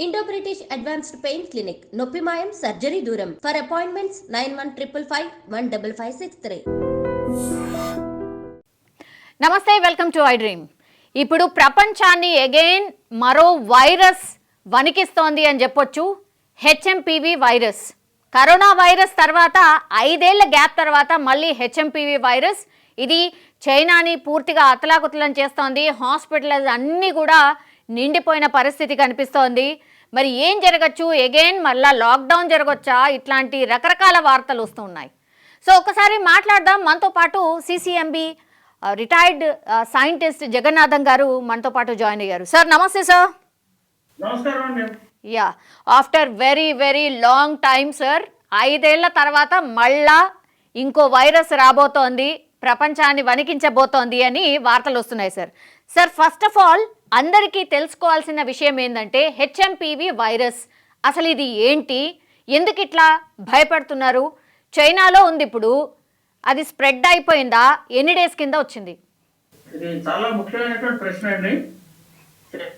Indo British advanced pain clinic నొప్పి మాయం surgery దూరం for appointments nine one triple five one double five six three నమస్తే welcome to I dream ఇప్పుడు ప్రపంచాన్ని again మరో virus వణికిస్తోంది అని చెప్పొచ్చు హెచ్ఎంపివి వైరస్ కరోనా వైరస్ తర్వాత ఐదేళ్ళ గ్యాప్ తర్వాత మళ్ళీ హెచ్ఎంపివి వైరస్ ఇది చైనాని పూర్తిగా అతలాకుతలం చేస్తోంది హాస్పిటల్స్ అన్నీ కూడా నిండిపోయిన పరిస్థితి కనిపిస్తోంది మరి ఏం జరగచ్చు? అగైన్ మళ్ళా లాక్డౌన్ జరగచ్చా? ఇట్లాంటి రకరకాల వార్తలు వస్తూ ఉన్నాయి సో ఒకసారి మాట్లాడదాం. మనతో పాటు సిసిఎంబి రిటైర్డ్ సైంటిస్ట్ జగన్నాథం గారు మనతో పాటు జాయిన్ అయ్యారు. సార్ నమస్తే sir yeah after very very long time sir ఐదేళ్ళ తర్వాత మళ్ళా ఇంకో వైరస్ రాబోతోంది. ప్రపంచాన్ని వణికించబోతోంది అని వార్తలు వస్తున్నాయి sir. Sir first of all అందరికీ తెలుసుకోవాల్సిన విషయం ఏంటంటే హెచ్ఎంపివి వైరస్. అసలు ఇది ఏంటి? ఎందుకు ఇట్లా భయపడుతున్నారు? చైనాలో ఉంది ఇప్పుడు. అది స్ప్రెడ్ అయిపోయిందా? ఎన్ని డేస్ కింద వచ్చింది? ఇది చాలా ముఖ్యమైనటువంటి ప్రశ్న అండి.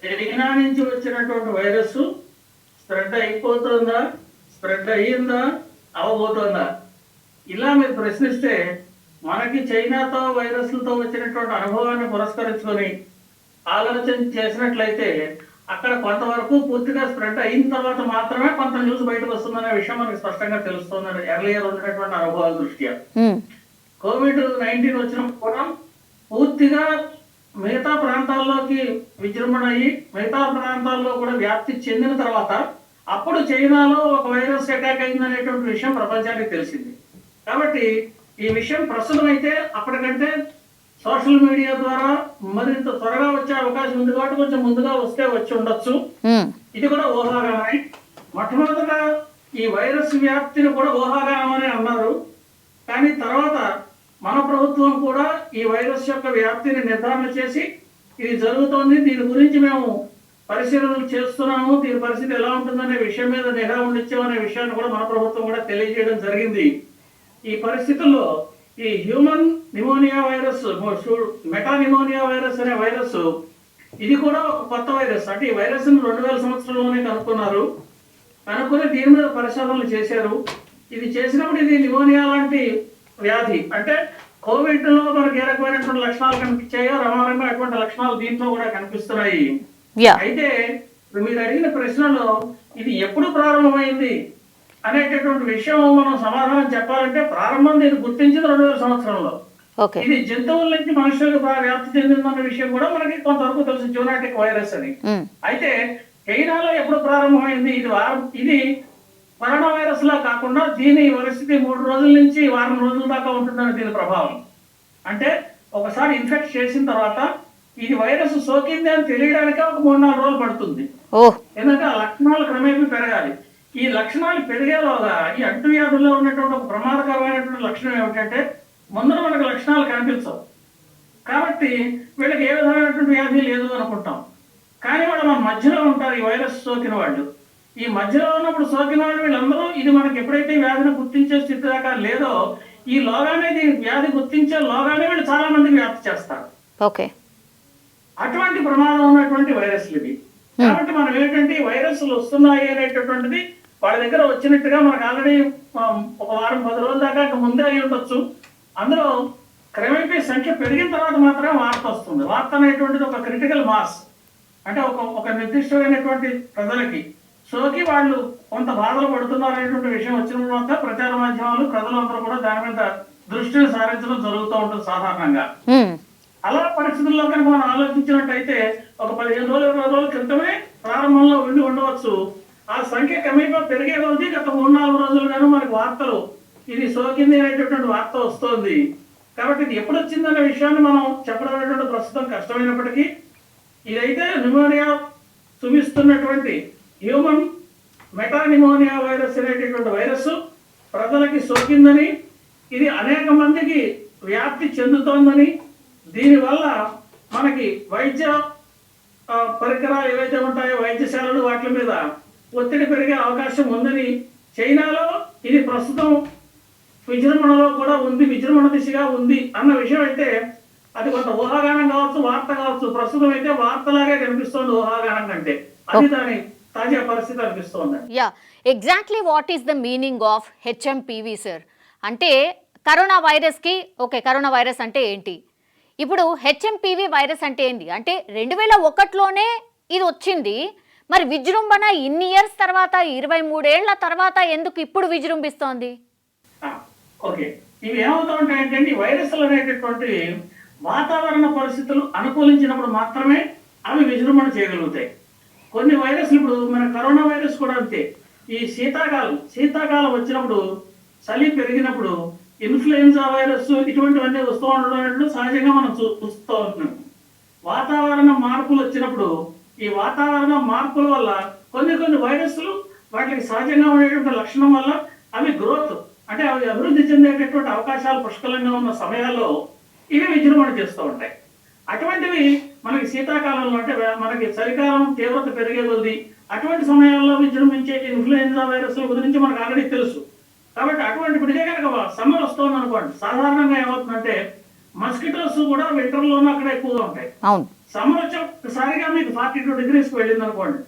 చైనా నుంచి వచ్చినటువంటి వైరస్ స్ప్రెడ్ అయిపోతుందా? స్ప్రెడ్ అయ్యిందా? అవబోతుందా? ఇలా మీరు ప్రశ్నిస్తే మనకి చైనాతో వైరస్లతో వచ్చినటువంటి అనుభవాన్ని పురస్కరించుకొని ఆలోచన చేసినట్లయితే అక్కడ కొంతవరకు పూర్తిగా స్ప్రెడ్ అయిన తర్వాత మాత్రమే కొంత న్యూస్ బయటకు వస్తుందనే విషయం మనకి స్పష్టంగా తెలుస్తుంది ఎర్లియర్ ఉన్నటువంటి అనుభవాల దృష్ట్యా. కోవిడ్ నైన్టీన్ వచ్చినప్పుడు కూడా పూర్తిగా మిగతా ప్రాంతాల్లోకి విజృంభణ అయ్యి మిగతా ప్రాంతాల్లో కూడా వ్యాప్తి చెందిన తర్వాత అప్పుడు చైనాలో ఒక వైరస్ అటాక్ అయిందనేటువంటి విషయం ప్రపంచానికి తెలిసింది. కాబట్టి ఈ విషయం ప్రస్తుతం అయితే అప్పటికంటే సోషల్ మీడియా ద్వారా మరింత త్వరగా వచ్చే అవకాశం ఉంది కాబట్టి కొంచెం ముందుగా వస్తే వచ్చి ఉండొచ్చు. ఇది కూడా ఊహాగానమే. మొట్టమొదట ఈ వైరస్ వ్యాప్తిని కూడా ఊహాగానం అని అన్నారు. కానీ తర్వాత మన ప్రభుత్వం కూడా ఈ వైరస్ యొక్క వ్యాప్తిని నిర్ధారణ చేసి ఇది జరుగుతోంది. దీని గురించి మేము పరిశీలనలు చేస్తున్నాము. దీని పరిస్థితి ఎలా ఉంటుందనే విషయం మీద నిఘా ఉండించామనే విషయాన్ని కూడా మన ప్రభుత్వం కూడా తెలియజేయడం జరిగింది. ఈ పరిస్థితుల్లో ఈ human pneumonia virus meta pneumonia virus అనే వైరస్ ఇది కూడా ఒక కొత్త వైరస్ అంటే ఈ వైరస్ రెండు వేల సంవత్సరంలోనే కనుక్కున్నారు. కనుక్కొని దీని మీద పరిశోధనలు చేశారు. ఇది చేసినప్పుడు ఇది నిమోనియా లాంటి వ్యాధి. అంటే కోవిడ్లో మనకి ఏ రకమైనటువంటి లక్షణాలు కనిపించాయో రమారంగా అటువంటి లక్షణాలు దీంట్లో కూడా కనిపిస్తున్నాయి. అయితే మీరు అడిగిన ప్రశ్నలో ఇది ఎప్పుడు ప్రారంభమైంది? అనేటటువంటి విషయం మనం సమాధానం చెప్పాలంటే ప్రారంభం దీన్ని గుర్తించింది రెండు వేల సంవత్సరంలో. ఇది జంతువుల నుంచి మనుషులకు వ్యాప్తి చెందిందన్న విషయం కూడా మనకి కొంతవరకు తెలుసు జూనాటిక్ వైరస్ అని. అయితే చైనాలో ఎప్పుడు ప్రారంభమైంది? ఇది వారం ఇది కరోనా వైరస్ లా కాకుండా దీని పరిస్థితి మూడు రోజుల నుంచి వారం రోజుల దాకా ఉంటుందని దీని ప్రభావం. అంటే ఒకసారి ఇన్ఫెక్ట్ చేసిన తర్వాత ఇది వైరస్ సోకింది అని తెలియడానికే ఒక మూడు నాలుగు రోజులు పడుతుంది. ఎందుకంటే ఆ లక్షణాలు క్రమేపీ పెరగాలి. ఈ లక్షణాలు పెరిగేలోగా ఈ అంటువ్యాధుల్లో ఉన్నటువంటి ఒక ప్రమాదకరమైనటువంటి లక్షణం ఏమిటంటే ముందర మనకు లక్షణాలు కనిపించవు. కాబట్టి వీళ్ళకి ఏ విధమైనటువంటి వ్యాధి లేదు అనుకుంటాం. కానీ వాళ్ళు మన మధ్యలో ఉంటారు ఈ వైరస్ సోకిన వాళ్ళు. ఈ మధ్యలో ఉన్నప్పుడు సోకిన వాళ్ళు వీళ్ళందరూ ఇది మనకి ఎప్పుడైతే వ్యాధిని గుర్తించే స్థితి దాకా లేదో ఈ లోగానే దీని వ్యాధి గుర్తించే లోగానే వీళ్ళు చాలా మందికి వ్యాప్తి చేస్తారు. ఓకే. అటువంటి ప్రమాదం ఉన్నటువంటి వైరస్లు ఇవి. కాబట్టి మనం ఏంటంటే వైరస్లు వస్తున్నాయి అనేటటువంటిది వాళ్ళ దగ్గర వచ్చినట్టుగా మనకు ఆల్రెడీ ఒక వారం పది రోజుల దాకా ముందే అయి ఉండొచ్చు. అందులో క్రమేపీ సంఖ్య పెరిగిన తర్వాత మాత్రమే వార్త వస్తుంది. వార్త అనేటువంటిది ఒక క్రిటికల్ మాస్ అంటే ఒక ఒక నిర్దిష్టమైనటువంటి ప్రజలకి. సోకి వాళ్ళు కొంత బాధలు పడుతున్నారు అనేటువంటి విషయం వచ్చినప్పుడు మాత్రం ప్రచార మాధ్యమాలు ప్రజలందరూ కూడా దాని మీద దృష్టిని సారించడం జరుగుతూ ఉంటుంది సాధారణంగా. అలా పరిస్థితుల్లో కనుక మనం ఆలోచించినట్టయితే ఒక పదిహేను రోజులు ఇరవై రోజుల క్రితమే ప్రారంభంలో ఉండి ఉండవచ్చు. ఆ సంఖ్య క్రమేపా పెరిగే కొద్దీ గత మూడు నాలుగు రోజులుగాను మనకు వార్తలు ఇది సోకింది అనేటటువంటి వార్త వస్తోంది. కాబట్టి ఇది ఎప్పుడు వచ్చిందనే విషయాన్ని మనం చెప్పడం అనేటువంటి ప్రస్తుతం కష్టమైనప్పటికీ ఇదైతే న్యూమోనియా చూపిస్తున్నటువంటి హ్యూమన్ మెటానిమోనియా వైరస్ అనేటటువంటి వైరస్ ప్రజలకి సోకిందని ఇది అనేక మందికి వ్యాప్తి చెందుతోందని దీనివల్ల మనకి వైద్య పరికరాలు ఏవైతే ఉంటాయో వైద్యశాలలు వాటి మీద ఒత్తిడి పెరిగే అవకాశం ఉందని చైనాలో ఇది ప్రస్తుతం విజృంభణలో కూడా ఉంది విజృంభణ దిశగా ఉంది అన్న విషయం అయితే అది కొంత ఊహాగానం కావచ్చు వార్త కావచ్చు. ప్రస్తుతం అయితే వార్తలాగే కనిపిస్తోంది ఊహాగానం కంటే. అది దాని తాజా పరిస్థితి అనిపిస్తోంది. Yeah exactly what is the meaning of HMPV sir? అంటే కరోనా వైరస్కి ఓకే కరోనా వైరస్ అంటే ఏంటి? ఇప్పుడు హెచ్ఎంపీవీ వైరస్ అంటే ఏంది? అంటే రెండు వేల ఒకటిలోనే ఇది వచ్చింది మరి విజృంభణ ఇన్ని ఇయర్స్ తర్వాత ఇరవై మూడేళ్ళ తర్వాత ఎందుకు ఇప్పుడు విజృంభిస్తోంది? ఓకే. ఇవి ఈ వైరస్లు అనేటటువంటి వాతావరణ పరిస్థితులు అనుకూలించినప్పుడు మాత్రమే అవి విజృంభణ చేయగలుగుతాయి. కొన్ని వైరస్లు ఇప్పుడు మన కరోనా వైరస్ కూడా అంతే. ఈ శీతాకాలం శీతాకాలం వచ్చినప్పుడు చలి పెరిగినప్పుడు ఇన్ఫ్లుయెన్జా వైరస్ ఇటువంటివన్నీ వస్తూ ఉండడం సహజంగా మనం చూ- చూస్తూ ఉంటున్నాం. వాతావరణ మార్పులు వచ్చినప్పుడు ఈ వాతావరణ మార్పుల వల్ల కొన్ని కొన్ని వైరస్లు వాటికి సహజంగా ఉండేటువంటి లక్షణం వల్ల అవి గ్రోత్ అంటే అవి అభివృద్ధి చెందేటటువంటి అవకాశాలు పుష్కలంగా ఉన్న సమయాల్లో ఇవి విజృంభణ చేస్తూ ఉంటాయి. అటువంటివి మనకి శీతాకాలంలో అంటే మనకి చలికాలం తీవ్రత పెరిగే కొద్ది అటువంటి సమయాల్లో విజృంభించే ఇన్ఫ్లుయెంజా వైరస్ల గురించి మనకు ఆల్రెడీ తెలుసు. కాబట్టి అటువంటి ఇదే కనుక సమ్మర్ వస్తుంది అనుకోండి సాధారణంగా ఏమవుతుందంటే మస్కిటోస్ కూడా వింటర్లోనూ అక్కడ ఎక్కువగా ఉంటాయి. అవును. సమ్మర్ వచ్చి ఒక్కసారిగా మీకు ఫార్టీ టూ డిగ్రీస్కి వెళ్ళింది అనుకోండి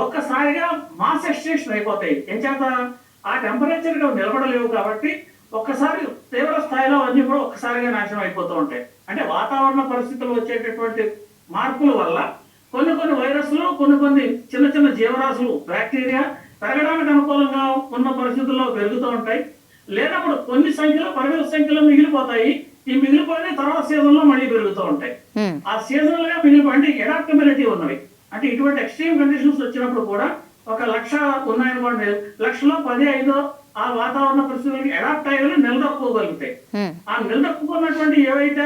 ఒక్కసారిగా మాస్ ఎక్స్టెన్షన్ అయిపోతాయి. ఏం చేత? ఆ టెంపరేచర్ నిలబడలేవు కాబట్టి ఒక్కసారి తీవ్ర స్థాయిలో అన్ని కూడా ఒక్కసారిగా నాశనం అయిపోతూ ఉంటాయి. అంటే వాతావరణ పరిస్థితులు వచ్చేటటువంటి మార్పుల వల్ల కొన్ని కొన్ని వైరస్లు కొన్ని కొన్ని చిన్న చిన్న జీవరాశులు బ్యాక్టీరియా పెరగడానికి అనుకూలంగా ఉన్న పరిస్థితుల్లో పెరుగుతూ ఉంటాయి. లేనప్పుడు కొన్ని సంఖ్యలో పరిమిత సంఖ్యలో మిగిలిపోతాయి. ఈ మిగిలిపోయిన తర్వాత సీజన్లో మళ్ళీ పెరుగుతూ ఉంటాయి. ఆ సీజనల్గా మిగిలిపో అంటే ఎడాప్టబిలిటీ ఉన్నవి అంటే ఇటువంటి ఎక్స్ట్రీమ్ కండిషన్స్ వచ్చినప్పుడు కూడా ఒక లక్ష ఉన్నాయనుకోండి లక్షలో పది ఐదో ఆ వాతావరణ పరిస్థితులకి అడాప్ట్ అయ్యేవి నిలదొక్కుకోగలుగుతాయి. ఆ నిలదొక్కున్నటువంటి ఏవైతే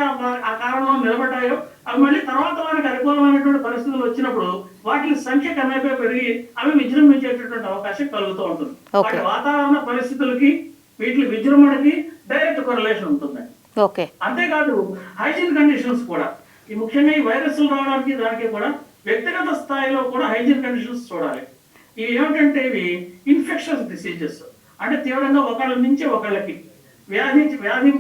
ఆ కాలంలో నిలబడ్డాయో అవి మళ్ళీ తర్వాత వారికి అనుకూలమైనటువంటి పరిస్థితులు వచ్చినప్పుడు వాటి సంఖ్య క్రమేపీ పెరిగి అవి విజృంభించేటటువంటి అవకాశం కలుగుతూ ఉంటుంది. వాటి వాతావరణ పరిస్థితులకి వీటి విజృంభణకి డైరెక్ట్ కొరలేషన్ ఉంటుంది ఓకే. అంతేకాదు హైజీన్ కండిషన్స్ కూడా. ఈ ముఖ్యంగా ఈ వైరస్లు రావడానికి దానికి కూడా వ్యక్తిగత స్థాయిలో కూడా హైజీన్ కండిషన్స్ చూడాలి. ఇవి ఏమిటంటే ఇవి ఇన్ఫెక్షన్స్ డిసీజెస్. అంటే తీవ్రంగా ఒకళ్ళ నుంచి ఒకళ్ళకి వ్యాధి వ్యాధి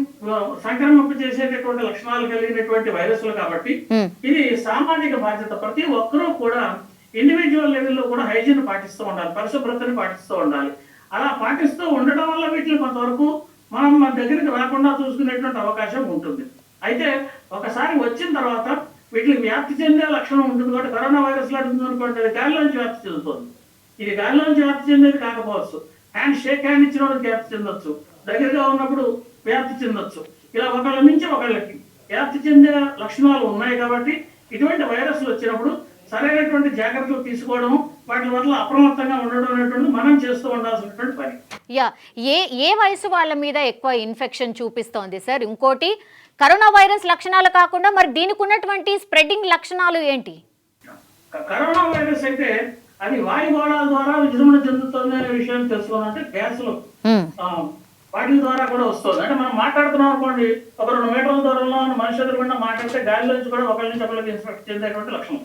సంక్రమింప చేసేటటువంటి లక్షణాలు కలిగినటువంటి వైరస్లు కాబట్టి. ఇది సామాజిక బాధ్యత. ప్రతి ఒక్కరూ కూడా ఇండివిజువల్ లెవెల్లో కూడా హైజీన్ పాటిస్తూ ఉండాలి. పరిశుభ్రతని పాటిస్తూ ఉండాలి. అలా పాటిస్తూ ఉండటం వల్ల వీటిని కొంతవరకు మనం మన దగ్గరికి రాకుండా చూసుకునేటువంటి అవకాశం ఉంటుంది. అయితే ఒకసారి వచ్చిన తర్వాత వీటికి వ్యాప్తి చెందే లక్షణం ఉంటుంది కాబట్టి కరోనా వైరస్ లాంటిది అనుకోండి అది గాలిలోంచి వ్యాప్తి చెందుతుంది. ఇది గాలిలోంచి వ్యాప్తి చెందేది కాకపోవచ్చు. హ్యాండ్ షేక్ హ్యాండ్ ఇచ్చిన వాళ్ళకి వ్యాప్తి చెందొచ్చు. దగ్గరగా ఉన్నప్పుడు వ్యాప్తి చెందొచ్చు. ఇలా ఒకళ్ళ నుంచి ఒకళ్ళకి వ్యాప్తి చెందే లక్షణాలు ఉన్నాయి కాబట్టి ఇటువంటి వైరస్లు వచ్చినప్పుడు సరైనటువంటి జాగ్రత్తలు తీసుకోవడం వాటి వల్ల అప్రమత్తంగా ఉండడం అనేటువంటి మనం చేస్తూ ఉండాల్సినటువంటి పని. యా ఏ ఏ వయసు వాళ్ళ మీద ఎక్కువ ఇన్ఫెక్షన్ చూపిస్తోంది సార్? ఇంకోటి కరోనా వైరస్ లక్షణాలు కాకుండా మరి దీనికి ఉన్నటువంటి స్ప్రెడ్డింగ్ లక్షణాలు ఏంటి? కరోనా వైరస్ అయితే అది వాయుగోళాల ద్వారా విజృంభణ చెందుతుంది అనే విషయం తెలుసుకోవాలంటే గ్యాసులు. వాటి ద్వారా కూడా వస్తుంది. అంటే మనం మాట్లాడుతున్నాం అనుకోండి ఒక రెండు మీటర్ల దూరంలో ఉన్న మనిషి ఎదురుకుండా మాట్లాడితే గాలిలోంచి కూడా ఒకరి నుంచి ఒకరికి ఇన్ఫెక్ట్ చెందేటువంటి లక్షణం.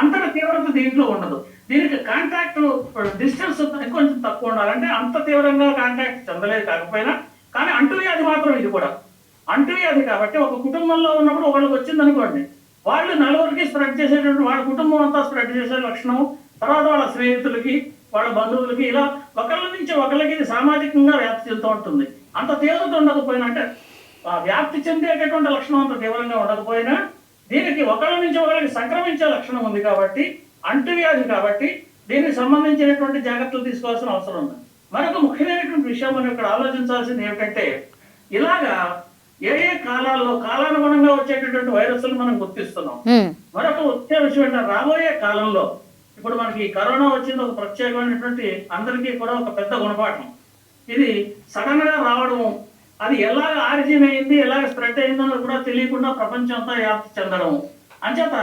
అంతటి తీవ్రత దీంట్లో ఉండదు. దీనికి కాంటాక్ట్ డిస్టెన్స్ కొంచెం తక్కువ ఉండాలంటే అంత తీవ్రంగా కాంటాక్ట్ చెందలేదు కాకపోయినా కానీ అంటువ్యాధి మాత్రం ఇది కూడా. అంటువ్యాధి కాబట్టి ఒక కుటుంబంలో ఉన్నప్పుడు ఒకళ్ళకి వచ్చింది అనుకోండి వాళ్ళు నలుగురికి స్ప్రెడ్ చేసేటువంటి వాళ్ళ కుటుంబం అంతా స్ప్రెడ్ చేసే లక్షణం తర్వాత వాళ్ళ స్నేహితులకి వాళ్ళ బంధువులకి ఇలా ఒకళ్ళ నుంచి ఒకళ్ళకి ఇది సామాజికంగా వ్యాప్తి చెందుతూ ఉంటుంది. అంత తీవ్రత ఉండకపోయినా అంటే వ్యాప్తి చెందేటటువంటి లక్షణం అంత తీవ్రంగా ఉండకపోయినా దీనికి ఒకళ్ళ నుంచి ఒకళ్ళకి సంక్రమించే లక్షణం ఉంది కాబట్టి అంటువ్యాధి కాబట్టి దీనికి సంబంధించినటువంటి జాగ్రత్తలు తీసుకోవాల్సిన అవసరం ఉంది. మరొక ముఖ్యమైనటువంటి విషయం మనం ఇక్కడ ఆలోచించాల్సింది ఏమిటంటే ఇలాగా ఏ ఏ కాలాల్లో కాలానుగుణంగా వచ్చేటటువంటి వైరస్లు మనం గుర్తిస్తున్నాం. మరొక ముఖ్య విషయం ఏంటంటే రాబోయే కాలంలో ఇప్పుడు మనకి కరోనా వచ్చింది ఒక ప్రత్యేకమైనటువంటి అందరికీ కూడా ఒక పెద్ద గుణపాఠం. ఇది సడన్గా రావడం అది ఎలాగ ఆరిజిన్ అయింది ఎలాగ స్ప్రెడ్ అయిందో కూడా తెలియకుండా ప్రపంచం అంతా వ్యాప్తి చెందడం. అంచేత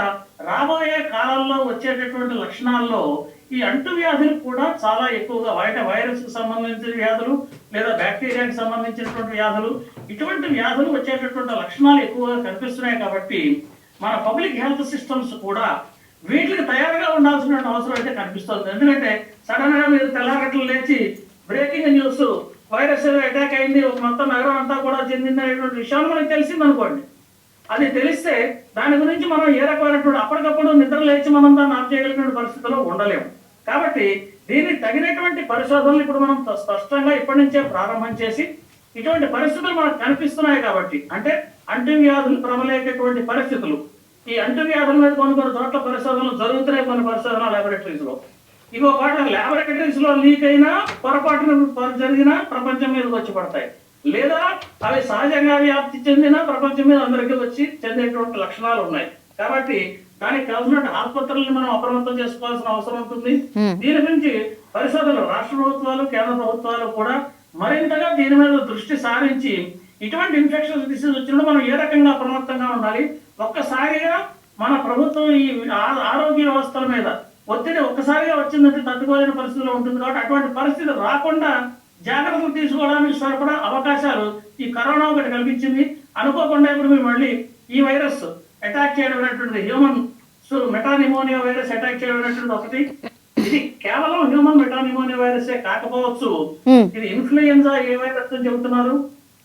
రాబోయే కాలంలో వచ్చేటటువంటి లక్షణాల్లో ఈ అంటు వ్యాధులు కూడా చాలా ఎక్కువగా అంటే వైరస్కు సంబంధించిన వ్యాధులు లేదా బ్యాక్టీరియాకి సంబంధించినటువంటి వ్యాధులు ఇటువంటి వ్యాధులు వచ్చేటటువంటి లక్షణాలు ఎక్కువగా కనిపిస్తున్నాయి కాబట్టి మన పబ్లిక్ హెల్త్ సిస్టమ్స్ కూడా వీటికి తయారుగా ఉండాల్సిన అవసరం అయితే కనిపిస్తుంది. ఎందుకంటే సడన్గా మీరు తెల్లారట్లు లేచి బ్రేకింగ్ న్యూస్ వైరస్ అటాక్ అయింది ఒక మొత్తం నగరం అంతా కూడా చెందింది అనేటువంటి విషయాలు మనకి తెలిసింది అనుకోండి. అది తెలిస్తే దాని గురించి మనం ఏ రకమైనటువంటి అప్పటికప్పుడు నిద్ర లేచి మనం దాన్ని ఆఫ్ చేయగలిగిన పరిస్థితిలో ఉండలేము. కాబట్టి దీనికి తగినటువంటి పరిశోధనలు ఇప్పుడు మనం స్పష్టంగా ఇప్పటి నుంచే ప్రారంభం చేసి ఇటువంటి పరిస్థితులు మనకు కనిపిస్తున్నాయి కాబట్టి అంటే అంటువ్యాధులు ప్రబలేటటువంటి పరిస్థితులు. ఈ అంటువ్యాధుల మీద కొన్ని కొన్ని చోట్ల పరిశోధనలు జరుగుతున్నాయి కొన్ని పరిశోధన లాబొరేటరీస్ ఇగో పాట లాబొరేటరీస్లో లీక్ అయినా పొరపాటున జరిగినా ప్రపంచం మీదకి వచ్చి పడతాయి. లేదా అవి సహజంగా వ్యాప్తి చెందిన ప్రపంచం మీద అందరికీ వచ్చి చెందేటువంటి లక్షణాలు ఉన్నాయి. కాబట్టి దానికి కావాల్సిన ఆసుపత్రులను మనం అప్రమత్తం చేసుకోవాల్సిన అవసరం ఉంటుంది. దీని గురించి పరిశోధనలు రాష్ట్ర ప్రభుత్వాలు కేంద్ర ప్రభుత్వాలు కూడా మరింతగా దీని మీద దృష్టి సారించి ఇటువంటి ఇన్ఫెక్షన్ డిసీజ్ వచ్చినప్పుడు మనం ఏ రకంగా అప్రమత్తంగా ఉండాలి? ఒక్కసారిగా మన ప్రభుత్వం ఈ ఆరోగ్య వ్యవస్థల మీద ఒత్తిడి ఒక్కసారిగా వచ్చిందంటే తట్టుకోలేని పరిస్థితిలో ఉంటుంది కాబట్టి అటువంటి పరిస్థితి రాకుండా జాగ్రత్తలు తీసుకోవడానికి సరిపడా అవకాశాలు ఈ కరోనా ఒకటి కల్పించింది. అనుకోకుండా ఇప్పుడు మేము మళ్ళీ ఈ వైరస్ అటాక్ చేయడం అనేటువంటిది human so meta pneumonia virus attack చేయడం అనేటువంటిది ఒకటి. ఇది కేవలం హ్యూమన్ మెటానిమోనియా వైరసే కాకపోవచ్చు. Hmm. ఇది ఇన్ఫ్లుయెన్జా ఏ వైరస్ అని చెబుతున్నారు.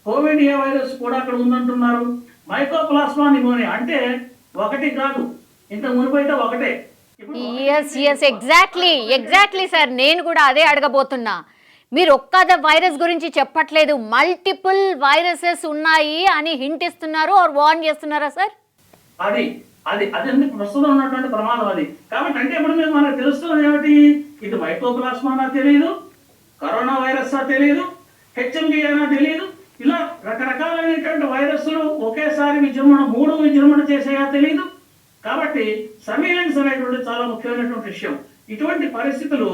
కోవిడ్ ఏ వైరస్ కూడా అక్కడ ఉందంటున్నారు. మైకోప్లాస్మా నిమోనియా అంటే ఒకటి కాదు. ఇంత మునిపైతే ఒకటే. Yes yes exactly exactly sir నేను కూడా అదే అడగబోతున్నా. మీరు ఒక్క వైరస్ గురించి చెప్పట్లేదు. మల్టిపుల్ వైరసెస్ ఉన్నాయి అని హింట్ ఇస్తున్నారు ఆర్ వార్న్ చేస్తున్నారా సార్ అది అది అది ఎందుకు ప్రస్తుతం ఉన్నటువంటి ప్రమాదం అది. కాబట్టి అంటే ఇప్పుడు మీకు మనకు తెలుస్తున్నది ఏమిటి? ఇది మైకోప్లాస్మానా తెలియదు కరోనా వైరస్ తెలియదు హెచ్ఎండి అయినా తెలియదు ఇలా రకరకాలైనటువంటి వైరస్లు ఒకేసారి విజృంభణ మూడు విజృంభణ చేసేయా తెలియదు కాబట్టి సర్వీలెన్స్ అనేటువంటి చాలా ముఖ్యమైనటువంటి విషయం ఇటువంటి పరిస్థితులు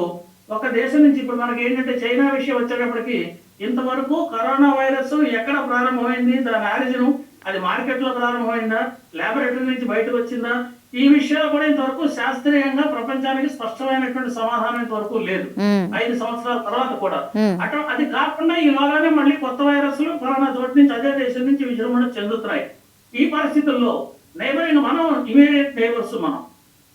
ఒక దేశం నుంచి ఇప్పుడు మనకి ఏంటంటే చైనా విషయం వచ్చేటప్పటికి ఇంతవరకు కరోనా వైరస్ ఎక్కడ ప్రారంభమైంది దాని ఆరిజిన్ అది మార్కెట్లో ప్రారంభమైందా లాబొరేటరీ నుంచి బయటకు వచ్చిందా ఈ విషయాలు కూడా ఇంతవరకు శాస్త్రీయంగా ప్రపంచానికి స్పష్టమైనటువంటి సమాధానం ఇంతవరకు లేదు. ఐదు సంవత్సరాల తర్వాత కూడా. అటు అది కాకుండా ఈలోగానే మళ్ళీ కొత్త వైరస్లు కరోనా చోటు నుంచి అదే దేశం నుంచి విజృంభణ చెందుతున్నాయి ఈ పరిస్థితుల్లో నైబరింగ్ మనం ఇమీడియట్ నైబర్స్ మనం.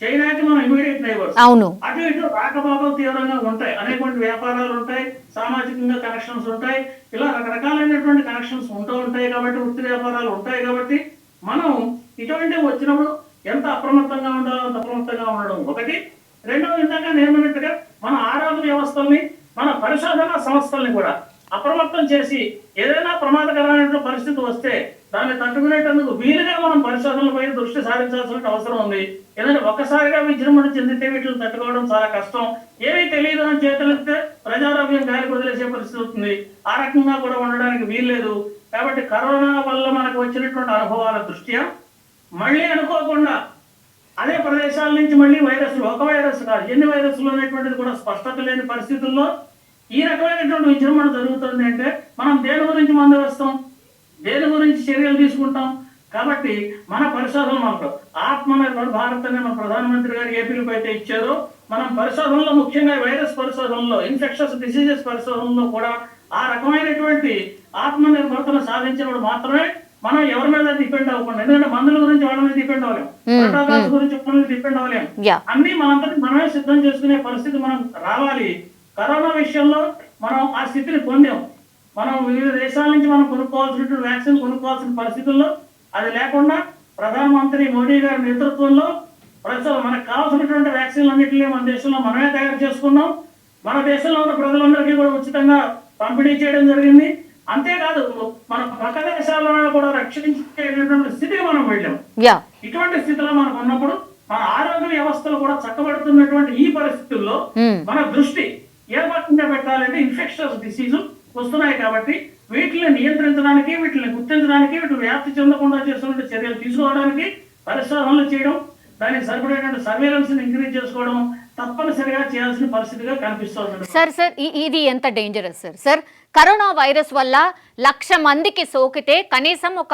చైనాకి మనం ఇమీడియట్ నైబర్స్ అవును. అటు ఇటు రాకపోకలు తీవ్రంగా ఉంటాయి. అనేటువంటి వ్యాపారాలు ఉంటాయి సామాజికంగా కనెక్షన్స్ ఉంటాయి. ఇలా రకరకాలైనటువంటి కనెక్షన్స్ ఉంటూ ఉంటాయి కాబట్టి వృత్తి వ్యాపారాలు ఉంటాయి కాబట్టి మనం ఇటువంటి వచ్చినప్పుడు ఎంత అప్రమత్తంగా ఉండాలో అంత అప్రమత్తంగా ఉండడం. ఒకటి. రెండవది ఇందాక నేను అన్నట్టుగా మన ఆరోగ్య వ్యవస్థల్ని మన పరిశోధన సంస్థల్ని కూడా అప్రమత్తం చేసి ఏదైనా ప్రమాదకరమైన పరిస్థితి వస్తే దాన్ని తట్టుకునేటందుకు వీలుగా మనం పరిశోధనలపై దృష్టి సారించాల్సిన అవసరం ఉంది. ఎందుకంటే ఒక్కసారిగా విజృంభణ చెందితే వీటిని తట్టుకోవడం చాలా కష్టం. ఏమీ తెలియదు అని చేతులెత్తే ప్రజారోగ్యం గాలికి వదిలేసే పరిస్థితి అవుతుంది ఆ రకంగా కూడా ఉండడానికి వీల్లేదు. కాబట్టి కరోనా వల్ల మనకు వచ్చినటువంటి అనుభవాల దృష్ట్యా మళ్ళీ అనుకోకుండా అదే ప్రదేశాల నుంచి మళ్ళీ వైరస్లు ఒక వైరస్ కాదు ఎన్ని వైరస్లు అనేటువంటిది కూడా స్పష్టత లేని పరిస్థితుల్లో ఈ రకమైనటువంటి విజృంభణ జరుగుతుంది అంటే మనం దేని గురించి మందు వేస్తాం? దేని గురించి చర్యలు తీసుకుంటాం? కాబట్టి మన పరిశోధన మనకు ఆత్మనిర్భర్ భారత్ అనే మన ప్రధానమంత్రి గారు ఏ పిలుపు అయితే ఇచ్చారో మనం పరిశోధనలో ముఖ్యంగా వైరస్ పరిశోధనలో ఇన్ఫెక్షన్స్ డిసీజెస్ పరిశోధనలో కూడా ఆ రకమైనటువంటి ఆత్మనిర్భరతను సాధించినప్పుడు మాత్రమే మనం ఎవరి మీద డిపెండ్ అవ్వకుండా ఎందుకంటే మందుల గురించి వాళ్ళ మీద డిపెండ్ అవ్వలేం. Hmm, ప్రోటోకాల్స్ గురించి వాళ్ళ మీద డిపెండ్ అవ్వలేం. యా అన్ని మనంతటి మనమే సిద్ధం చేసుకునే పరిస్థితి మనం రావాలి. కరోనా విషయంలో మనం ఆ స్థితిని పొందాం. మనం వివిధ దేశాల నుంచి మనం కొనుక్కోవాల్సినటువంటి వ్యాక్సిన్ కొనుక్కోవాల్సిన పరిస్థితుల్లో అది లేకుండా ప్రధానమంత్రి మోడీ గారి నేతృత్వంలో ప్రస్తుతం మనకు కావాల్సినటువంటి వ్యాక్సిన్లు అన్నింటినీ మన దేశంలో మనమే తయారు చేసుకున్నాం. మన దేశంలో ఉన్న ప్రజలందరికీ కూడా ఉచితంగా పంపిణీ చేయడం జరిగింది. అంతేకాదు మన పక్క దేశాలను కూడా రక్షించేటటువంటి స్థితికి మనం వెళ్ళాం. ఇటువంటి స్థితిలో మనకు ఉన్నప్పుడు మన ఆరోగ్య వ్యవస్థలు కూడా చక్కబడుతున్నటువంటి ఈ పరిస్థితుల్లో. మన దృష్టి పెట్టాలంటే ఇన్ఫెక్షన్స్ డిసీజు వస్తున్నాయి కాబట్టి వీటిని నియంత్రించడానికి వీటిని గుర్తించడానికి వీటిని వ్యాప్తి చెందకుండా చేస్తున్న చర్యలు తీసుకోవడానికి పరిశోధనలు చేయడం దానికి సరిపడేటువంటి సర్వేలెన్స్ ఇంక్రీజ్ చేసుకోవడం తప్పనిసరిగా చేయాల్సిన పరిస్థితిగా కనిపిస్తుంది సార్ సార్ ఇది ఎంత dangerous sir? Sir corona virus వల్ల లక్ష మందికి సోకితే కనీసం ఒక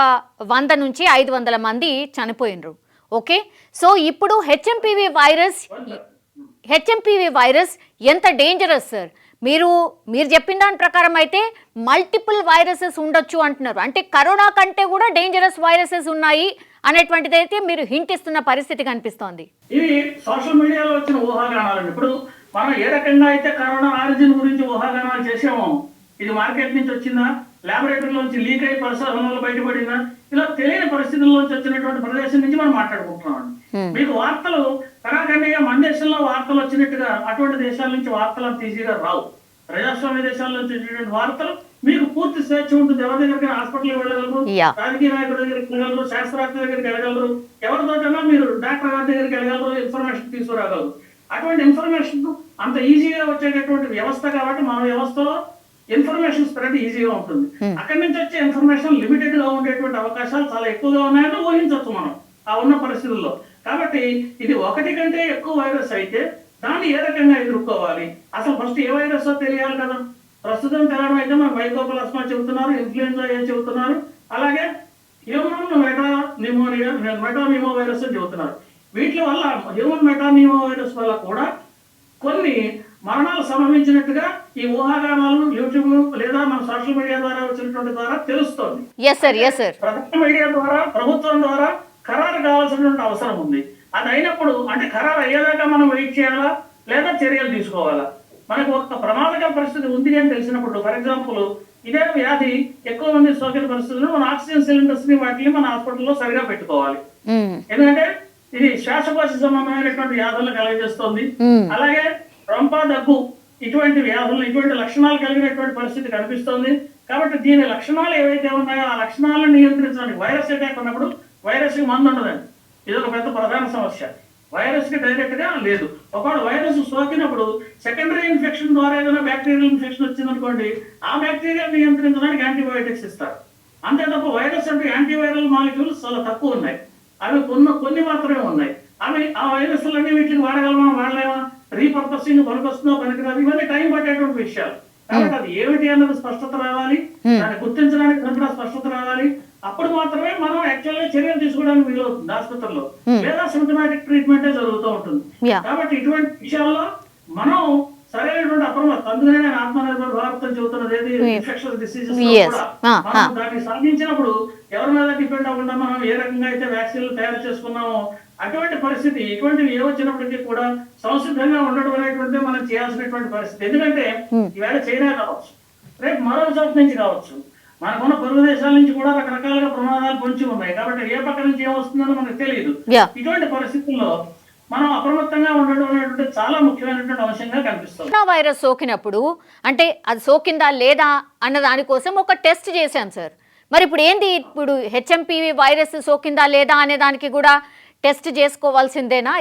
వంద నుంచి ఐదు వందల మంది చనిపోయినరు. ఓకే? సో ఇప్పుడు హెచ్ఎంపివి వైరస్ హెచ్ఎంపివి వైరస్ ఎంత డేంజరస్ సార్? మీరు మీరు చెప్పిన దాని ప్రకారం అయితే మల్టిపుల్ వైరసెస్ ఉండొచ్చు అంటున్నారు. అంటే కరోనా కంటే కూడా డేంజరస్ వైరసెస్ ఉన్నాయి అనేటువంటిది అయితే మీరు హింట్ ఇస్తున్న పరిస్థితి కనిపిస్తోంది. ఇవి సోషల్ మీడియాలో వచ్చిన ఊహాగానాలండి. ఇప్పుడు మనం ఏ రకంగా అయితే కరోనా ఆరిజిన్ గురించి ఊహాగానాలు చేసామో ఇది మార్కెట్ నుంచి వచ్చిందా? లాబొరేటరీలో నుంచి లీక్ అయి పరిశోధనలో బయటపడిందా? ఇలా తెలియని పరిస్థితుల్లోంచి వచ్చినటువంటి ప్రదేశం నుంచి మనం మాట్లాడుకుంటున్నాం మీకు వార్తలు కరాఖండిగా మన దేశంలో వార్తలు వచ్చినట్టుగా అటువంటి దేశాల నుంచి వార్తలు అంత ఈజీగా రావు. ప్రజాస్వామ్య దేశాల నుంచి వచ్చినటువంటి వార్తలు మీకు పూర్తి స్వేచ్ఛ ఉంటుంది. ఎవరి దగ్గరికి హాస్పిటల్కి వెళ్ళగలరు. రాజకీయ నాయకుడి దగ్గరికి వెళ్ళగలరు శాస్త్రవేత్త దగ్గరికి వెళ్ళగలరు ఎవరితోటైనా మీరు డాక్టర్ గారి దగ్గరికి వెళ్ళగలరు ఇన్ఫర్మేషన్ తీసుకురాగలరు. అటువంటి ఇన్ఫర్మేషన్ అంత ఈజీగా వచ్చేటటువంటి వ్యవస్థ కాబట్టి మన వ్యవస్థలో ఇన్ఫర్మేషన్ స్ప్రెడ్ ఈజీగా ఉంటుంది. అక్కడి నుంచి వచ్చే ఇన్ఫర్మేషన్ లిమిటెడ్గా ఉండేటువంటి అవకాశాలు చాలా ఎక్కువగా ఉన్నాయని ఊహించవచ్చు మనం ఆ ఉన్న పరిస్థితుల్లో. కాబట్టి ఇది ఒకటి కంటే ఎక్కువ వైరస్ అయితే దాన్ని ఏ రకంగా ఎదుర్కోవాలి? అసలు ఫస్ట్ ఏ వైరస్ తెలియాలి కదా? ప్రస్తుతం తెలడం అయితే మన మైకోప్లాస్మా చెబుతున్నారు ఇన్ఫ్లుయెన్జా ఏ చెబుతున్నారు అలాగే human meta pneumonia meta pneumo virus అని చెబుతున్నారు. వీటి వల్ల హ్యూమన్ మెటా న్యూమో వైరస్ వల్ల కూడా కొన్ని మరణాలు సంభవించినట్టుగా ఈ ఊహాగానాలు యూట్యూబ్ లేదా మన సోషల్ మీడియా ద్వారా వచ్చినటువంటి ద్వారా తెలుస్తోంది. ప్రధాన మీడియా ద్వారా ప్రభుత్వం ద్వారా ఖరారు కావాల్సినటువంటి అవసరం ఉంది. అది అయినప్పుడు అంటే ఖరారు అయ్యేదాకా మనం వెయిట్ చేయాలా? లేదా చర్యలు తీసుకోవాలా? మనకు ఒక ప్రమాదకర పరిస్థితి ఉంది అని తెలిసినప్పుడు ఫర్ ఎగ్జాంపుల్ ఇదే వ్యాధి ఎక్కువ మంది సోకిన పరిస్థితుల్లో మన ఆక్సిజన్ సిలిండర్స్ని వాటిని మన హాస్పిటల్లో సరిగా పెట్టుకోవాలి. ఎందుకంటే ఇది శ్వాసకోశ సంబంధమైనటువంటి వ్యాధులను కలగజేస్తుంది. అలాగే రొంప దగ్గు ఇటువంటి వ్యాధులు ఇటువంటి లక్షణాలు కలిగినటువంటి పరిస్థితి కనిపిస్తోంది. కాబట్టి దీని లక్షణాలు ఏవైతే ఉన్నాయో ఆ లక్షణాలను నియంత్రించడానికి వైరస్ అటాక్ ఉన్నప్పుడు వైరస్కి మందు ఉండదండి ఇది ఒక పెద్ద ప్రధాన సమస్య. వైరస్కి డైరెక్ట్గా లేదు. ఒకవేళ వైరస్ సోకినప్పుడు సెకండరీ ఇన్ఫెక్షన్ ద్వారా ఏదైనా బ్యాక్టీరియల్ ఇన్ఫెక్షన్ వచ్చిందనుకోండి ఆ బ్యాక్టీరియా నియంత్రించడానికి యాంటీబయోటిక్స్ ఇస్తారు. అంతే తప్ప వైరస్ అంటే యాంటీవైరల్ మాలిక్యూల్స్ చాలా తక్కువ ఉన్నాయి. అవి కొన్ని కొన్ని మాత్రమే ఉన్నాయి. అవి ఆ వైరస్లన్నీ వీటిని వాడగలమా వాడలేమా? రీపర్పసింగ్ పనికొస్తుందో పనికిరాదు? ఇవన్నీ టైం పట్టేటువంటి విషయాలు. కాబట్టి అది ఏమిటి అన్నది స్పష్టత రావాలి. దాన్ని గుర్తించడానికి స్పష్టత రావాలి. అప్పుడు మాత్రమే మనం యాక్చువల్గా చర్యలు తీసుకోవడానికి వీలవుతుంది ఆసుపత్రిలో లేదా సిమ్టమాటిక్ ట్రీట్మెంటే జరుగుతూ ఉంటుంది. కాబట్టి ఇటువంటి విషయాల్లో మనం సరైనటువంటి అప్రమత్తం. అందుకనే నేను ఆత్మనిర్భర్ భారత్ అని చెబుతున్నది ఏది ఇన్ఫెక్షన్ డిసీజెస్ Yes. Ah. దాన్ని సాధించినప్పుడు ఎవరి మీద డిపెండ్ అవ్వకుండా మనం ఏ రకంగా అయితే వ్యాక్సిన్లు తయారు చేసుకున్నామో అటువంటి పరిస్థితి ఇటువంటివి ఏ వచ్చినప్పటికీ కూడా సంసిద్ధంగా ఉండడం అనేటువంటి మనం చేయాల్సినటువంటి పరిస్థితి. ఎందుకంటే ఈవేళ చైనా కావచ్చు రేపు మరో చోట నుంచి కావచ్చు. మనకున్న పొరుగు దేశాల నుంచి కూడా రకరకాలుగా ప్రమాదాలు పొంచి ఉన్నాయి. కాబట్టి ఏ పక్క నుంచి ఏమొస్తుందో మనకు తెలియదు. ఇటువంటి పరిస్థితుల్లో మనం అప్రమత్తంగా ఉండడం అనేటువంటి చాలా ముఖ్యమైనటువంటి అంశంగా కనిపిస్తుంది. కరోనా వైరస్ సోకినప్పుడు అంటే అది సోకిందా లేదా అన్న దానికోసం ఒక టెస్ట్ చేశాం సార్. మరి ఇప్పుడు ఏంది ఇప్పుడు హెచ్ఎంపీవి వైరస్ సోకిందా లేదా అనే దానికి కూడా టెస్ట్ చేసుకోవాల్సిందేనా?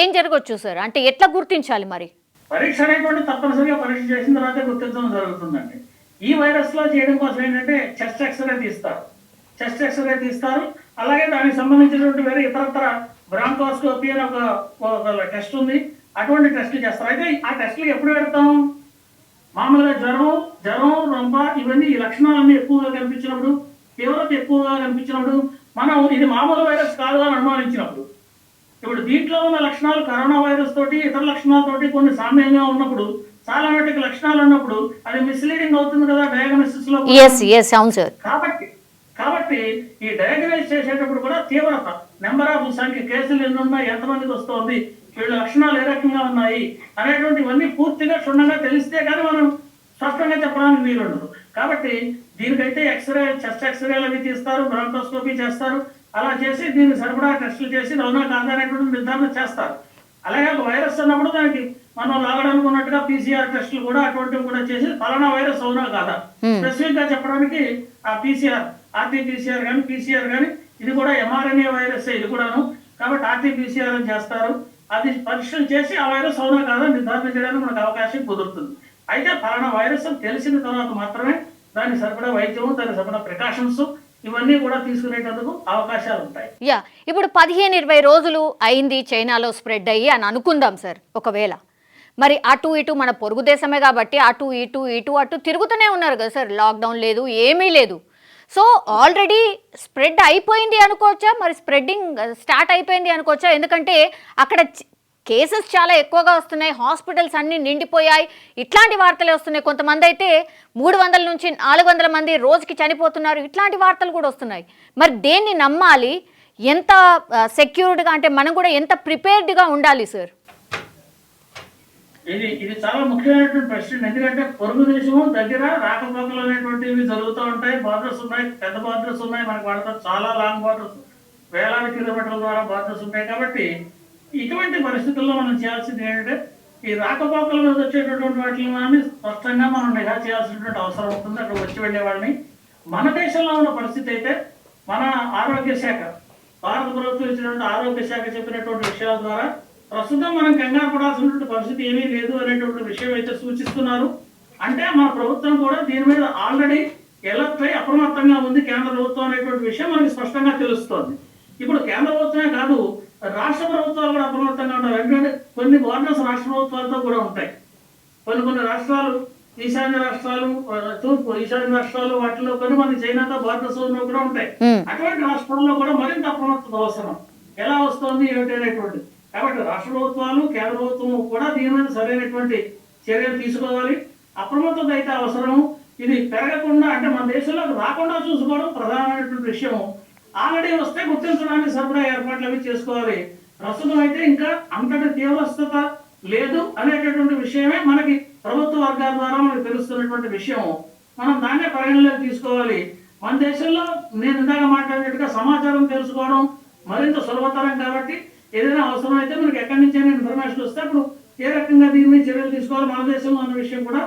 ఏం జరగచ్చు సార్? అంటే ఎట్లా గుర్తించాలి మరి? పరీక్ష అనేటువంటి తప్పనిసరిగా పరీక్ష చేసిన తర్వాతే గుర్తించడం జరుగుతుందండి. ఈ వైరస్లో చేయడం కోసం ఏంటంటే చెస్ట్ ఎక్స్రే తీస్తారు. చెస్ట్ ఎక్స్రే తీస్తారు. అలాగే దానికి సంబంధించినటువంటి వేరే ఇతరత్ర బ్రాంకోస్కోపీ అని ఒక ఒక టెస్ట్ ఉంది అటువంటి టెస్టులు చేస్తారు. అయితే ఆ టెస్టులు ఎప్పుడు పెడతాం? మామూలుగా జ్వరం జ్వరం రొంప ఇవన్నీ ఈ లక్షణాలన్నీ ఎక్కువగా కనిపించినప్పుడు తీవ్రత ఎక్కువగా కనిపించినప్పుడు మనం ఇది మామూలు వైరస్ కాదు అని అనుమానించినప్పుడు ఇప్పుడు దీంట్లో ఉన్న లక్షణాలు కరోనా వైరస్ తోటి ఇతర లక్షణాలతోటి కొన్ని సామ్యంగా ఉన్నప్పుడు చాలా మటుకు లక్షణాలు ఉన్నప్పుడు అది మిస్లీడింగ్ అవుతుంది కదా డయాగ్నోసిస్లో కూడా. ఎస్ ఎస్ అవును సార్. కాబట్టి కాబట్టి ఈ డయాగ్నైజ్ చేసేటప్పుడు కూడా తీవ్రత నెంబర్ ఆఫ్ సంఖ్య కేసులు ఎన్ని ఉన్నాయి ఎంతమందికి వస్తుంది వీళ్ళ లక్షణాలు ఏ రకంగా ఉన్నాయి అనేటువంటివన్నీ పూర్తిగా క్షుణ్ణంగా తెలిస్తే కానీ మనం స్పష్టంగా చెప్పడానికి వీలుండదు. కాబట్టి దీనికైతే ఎక్స్రే చెస్ట్ ఎక్స్రేలు అవి తీస్తారు బ్రాంకోస్కోపీ చేస్తారు. అలా చేసి దీనికి సరిపడా టెస్టులు చేసి అవునా కాదా అనేటువంటి నిర్ధారణ చేస్తారు. అలాగే ఒక వైరస్ అన్నప్పుడు దానికి మనం లాగడానికి ఉన్నట్టుగా పీసీఆర్ టెస్టులు కూడా అటువంటివి కూడా చేసి ఫలానా వైరస్ అవునా కాదా? స్పెసిఫిక్గా చెప్పడానికి ఆ పీసీఆర్ ఆర్టీపీసీఆర్ కానీ పీసీఆర్ కానీ ఇది కూడా ఎంఆర్ఎన్ఏ వైరస్ ఇది కూడాను. కాబట్టి ఆర్టీపీసీఆర్ అని చేస్తారు. అది పరీక్షలు చేసి ఆ వైరస్ అవునా కాదా నిర్ధారణ చేయడానికి మనకు అవకాశం కుదురుతుంది. అయితే ఫలానా వైరస్ తెలిసిన తర్వాత మాత్రమే దానికి సరిపడా వైద్యం దానికి సరిపడా ప్రికాషన్స్ ఇవన్నీ కూడా తీసుకునేటందుకు అవకాశాలు ఉంటాయి. యా ఇప్పుడు పదిహేను ఇరవై రోజులు అయింది చైనాలో స్ప్రెడ్ అయ్యి అని అనుకుందాం సార్ ఒకవేళ. మరి అటు ఇటు మన పొరుగు దేశమే కాబట్టి అటు ఇటు ఇటు అటు తిరుగుతూనే ఉన్నారు కదా సార్ లాక్డౌన్ లేదు ఏమీ లేదు. సో ఆల్రెడీ స్ప్రెడ్ అయిపోయింది అనుకోవచ్చా? మరి స్ప్రెడ్డింగ్ స్టార్ట్ అయిపోయింది అనుకోవచ్చా? ఎందుకంటే అక్కడ కేసెస్ చాలా ఎక్కువగా వస్తున్నాయి. హాస్పిటల్స్ అన్నీ నిండిపోయాయి. ఇట్లాంటి వార్తలే వస్తున్నాయి. కొంతమంది అయితే మూడు వందల నుంచి నాలుగు వందల మంది రోజుకి చనిపోతున్నారు. ఇట్లాంటి వార్తలు కూడా వస్తున్నాయి. మరి దేన్ని నమ్మాలి? ఎంత సెక్యూర్డ్గా అంటే మనం కూడా ఎంత ప్రిపేర్డ్గా ఉండాలి సార్? ఇది ఇది చాలా ముఖ్యమైనటువంటి ప్రశ్న. ఎందుకంటే పొరుగు దేశము దగ్గర రాకపోకలు అనేటువంటివి జరుగుతూ ఉంటాయి. బార్డర్స్ ఉన్నాయి. పెద్ద బార్డర్స్ ఉన్నాయి. మనకు వాళ్ళతో చాలా లాంగ్ బార్డర్స్. వేలాది కిలోమీటర్ల ద్వారా బార్డర్స్ ఉంటాయి కాబట్టి ఇటువంటి పరిస్థితుల్లో మనం చేయాల్సింది ఏంటంటే ఈ రాకపోకల మీద వచ్చేటటువంటి వాటిని మనం స్పష్టంగా మనం నిఘా చేయాల్సినటువంటి అవసరం ఉంటుంది. అక్కడ వచ్చి వెళ్ళేవాడిని. మన దేశంలో ఉన్న పరిస్థితి అయితే మన ఆరోగ్య శాఖ భారత ప్రభుత్వం ఇచ్చినటువంటి ఆరోగ్య శాఖ చెప్పినటువంటి విషయాల ద్వారా ప్రస్తుతం మనం కంగారు పడాల్సినటువంటి పరిస్థితి ఏమీ లేదు అనేటువంటి విషయం అయితే సూచిస్తున్నారు. అంటే మన ప్రభుత్వం కూడా దీని మీద ఆల్రెడీ ఎలర్ట్ అయి అప్రమత్తంగా ఉంది కేంద్ర ప్రభుత్వం అనేటువంటి విషయం మనకి స్పష్టంగా తెలుస్తోంది. ఇప్పుడు కేంద్ర ప్రభుత్వమే కాదు రాష్ట్ర ప్రభుత్వాలు కూడా అప్రమత్తంగా ఉంటారు ఎందుకంటే కొన్ని బోర్డర్స్ రాష్ట్ర ప్రభుత్వాలతో కూడా ఉంటాయి. కొన్ని కొన్ని రాష్ట్రాలు ఈశాన్య రాష్ట్రాలు తూర్పు ఈశాన్య రాష్ట్రాలు వాటిలో కొన్ని మంది చైనాతో బార్డర్స్ కూడా ఉంటాయి. అటువంటి రాష్ట్రాల్లో కూడా మరింత అప్రమత్తత అవసరం. ఎలా వస్తుంది ఏమిటి అనేటువంటి కాబట్టి రాష్ట్ర ప్రభుత్వాలు కేంద్ర ప్రభుత్వం కూడా దీని మీద సరైనటువంటి చర్యలు తీసుకోవాలి. అప్రమత్తత అయితే అవసరం ఇది పెరగకుండా అంటే మన దేశంలోకి రాకుండా చూసుకోవడం ప్రధానమైనటువంటి విషయం ఆల్రెడీ వస్తే గుర్తించడానికి సరఫరా ఏర్పాట్లు అవి చేసుకోవాలి. ప్రస్తుతం అయితే ఇంకా అంతటి తీవ్రస్థత లేదు అనేటటువంటి విషయమే మనకి ప్రభుత్వ వర్గాల ద్వారా మనకు తెలుస్తున్నటువంటి విషయం. మనం దాన్నే పరిగణలోకి తీసుకోవాలి. మన దేశంలో నేను ఇందాక మాట్లాడినట్టుగా సమాచారం తెలుసుకోవడం మరింత సులభతరం కాబట్టి ఏదైనా అవసరం అయితే మనకి ఎక్కడి నుంచైనా ఇన్ఫర్మేషన్ వస్తే అప్పుడు ఏ రకంగా దీని మీద చర్యలు తీసుకోవాలి మన దేశంలో అన్న విషయం కూడా.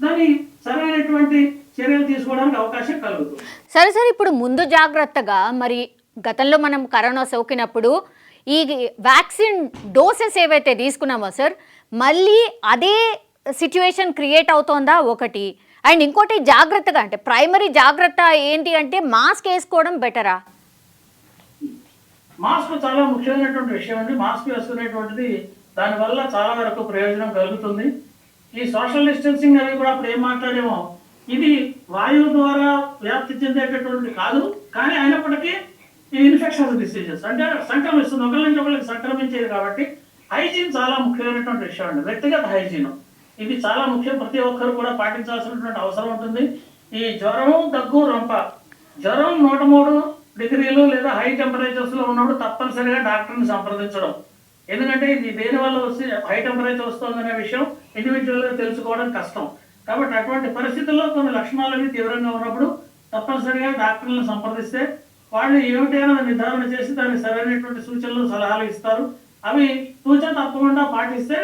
దాని సరైనటువంటి చర్యలు తీసుకోవడానికి అవకాశం కలుగుతుంది. సరే సరే ఇప్పుడు ముందు జాగ్రత్తగా మరి గతంలో మనం కరోనా సోకినప్పుడు ఈ వ్యాక్సిన్ డోసెస్ ఏవైతే తీసుకున్నామో సార్ మళ్ళీ అదే సిచ్యువేషన్ క్రియేట్ అవుతోందా ఒకటి? అండ్ ఇంకోటి జాగ్రత్తగా అంటే ప్రైమరీ జాగ్రత్త ఏంటి అంటే మాస్క్ వేసుకోవడం బెటరా? మాస్క్ చాలా ముఖ్యమైనటువంటి విషయం అండి. మాస్క్ వేసుకునేటువంటిది దానివల్ల చాలా వరకు ప్రయోజనం కలుగుతుంది. ఈ సోషల్ డిస్టెన్సింగ్ అవి కూడా ఏం మాట్లాడేమో ఇది వాయువు ద్వారా వ్యాప్తి చెందేటటువంటి కాదు కానీ అయినప్పటికీ ఈ ఇన్ఫెక్షన్ డిసీజెస్ అంటే సంక్రమిస్తుంది. ఒకరి నుంచి ఒకరికి సంక్రమించేది కాబట్టి హైజీన్ చాలా ముఖ్యమైనటువంటి విషయం అండి. వ్యక్తిగత హైజీన్ ఇది చాలా ముఖ్యం. ప్రతి ఒక్కరు కూడా పాటించాల్సినటువంటి అవసరం ఉంటుంది. ఈ జ్వరం దగ్గు రొంప. జ్వరం నూట మూడు డిగ్రీలు లేదా హై టెంపరేచర్స్లో ఉన్నప్పుడు తప్పనిసరిగా డాక్టర్ని సంప్రదించడం. ఎందుకంటే ఇది దేని వల్ల వస్తే హై టెంపరేచర్ వస్తుందనే విషయం ఇండివిజువల్గా తెలుసుకోవడం కష్టం. కాబట్టి అటువంటి పరిస్థితుల్లో కొన్ని లక్షణాలు అవి తీవ్రంగా ఉన్నప్పుడు తప్పనిసరిగా డాక్టర్లను సంప్రదిస్తే వాళ్ళు ఏమిటైనా నిర్ధారణ చేసి దానికి సరైనటువంటి సూచనలు సలహాలు ఇస్తారు. అవి సూచన తప్పకుండా పాటిస్తే